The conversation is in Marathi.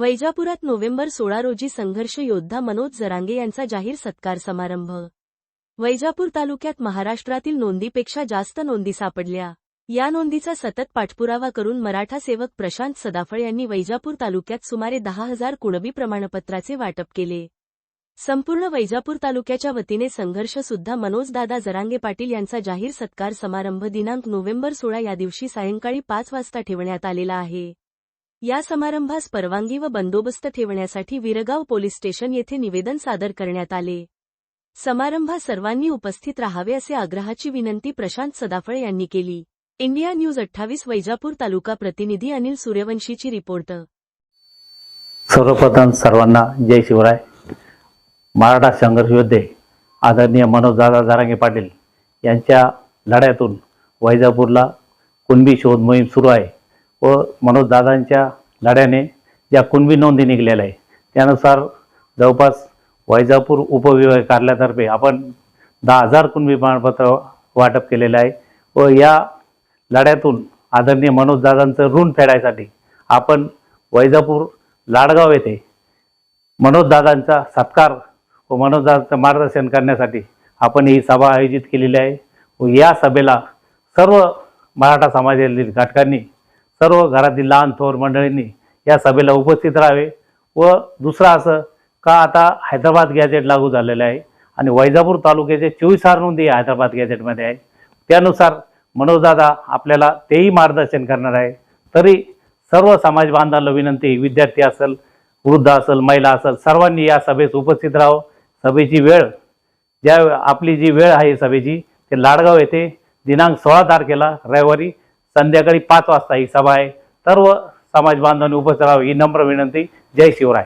वैजापुरात नोव्हेंबर सोळा रोजी संघर्ष योद्धा मनोज जरांगे यांचा जाहीर सत्कार समारंभ. वैजापूर तालुक्यात महाराष्ट्रातील नोंदीपेक्षा जास्त नोंदी सापडल्या. या नोंदीचा सतत पाठपुरावा करून मराठा सेवक प्रशांत सदाफळ यांनी वैजापूर तालुक्यात सुमारे दहा हजार कुणबी प्रमाणपत्राचे वाटप केले. संपूर्ण वैजापूर तालुक्याच्या वतीने संघर्ष सुद्धा मनोजदादा जरांगे पाटील यांचा जाहीर सत्कार समारंभ दिनांक नोव्हेंबर सोळा या दिवशी सायंकाळी पाच वाजता ठेवण्यात आलेला आहे. या समारंभास परवानगी व बंदोबस्त ठेवण्यासाठी विरगाव पोलीस स्टेशन येथे निवेदन सादर करण्यात आले. समारंभात सर्वांनी उपस्थित राहावे असे आग्रहाची विनंती प्रशांत सदाफळ यांनी केली. इंडिया न्यूज अठ्ठावीस वैजापूर तालुका प्रतिनिधी अनिल सूर्यवंशीची रिपोर्ट. सर्वप्रथम सर्वांना जय शिवराय. मराठा संघर्ष योद्धे आदरणीय मनोज दादा जारांगे पाटील यांच्या लढ्यातून वैजापूरला कुणबी शोध मोहीम सुरू आहे. व मनोजदादांच्या लढ्याने ज्या कुणबी नोंदी निघलेल्या आहे त्यानुसार जवळपास वैजापूर उपविभाग कार्यालयातर्फे आपण दहा हजार कुणबी प्रमाणपत्र वाटप केलेलं आहे व या लढ्यातून आदरणीय मनोजदादांचं ऋण फेडायसाठी आपण वैजापूर लाडगाव येथे मनोजदादांचा सत्कार व मनोजदादांचं मार्गदर्शन करण्यासाठी आपण ही सभा आयोजित केलेली आहे व या सभेला सर्व मराठा समाजातील घटकांनी सर्व घरातील लहान थोर मंडळींनी या सभेला उपस्थित राहावे व दुसरं असं का आता हैदराबाद गॅजेट लागू झालेलं आहे आणि वैजापूर तालुक्याचे चोवीस नोंदी हैदराबाद गॅजेटमध्ये आहे. त्यानुसार मनोजदादा आपल्याला तेही मार्गदर्शन करणार आहे. तरी सर्व समाज बांधवांना विनंती विद्यार्थी असेल वृद्ध असेल महिला असेल सर्वांनी या सभेस उपस्थित राहावं. सभेची वेळ ज्या आपली जी वेळ आहे सभेची ते लाडगाव येथे दिनांक सोळा तारखेला रविवारी संध्याकाळी पाच वाजता ही सभा आहे. सर्व समाज बांधवांनी उपस्थित राहावी ही नम्र विनंती. जय शिवराय.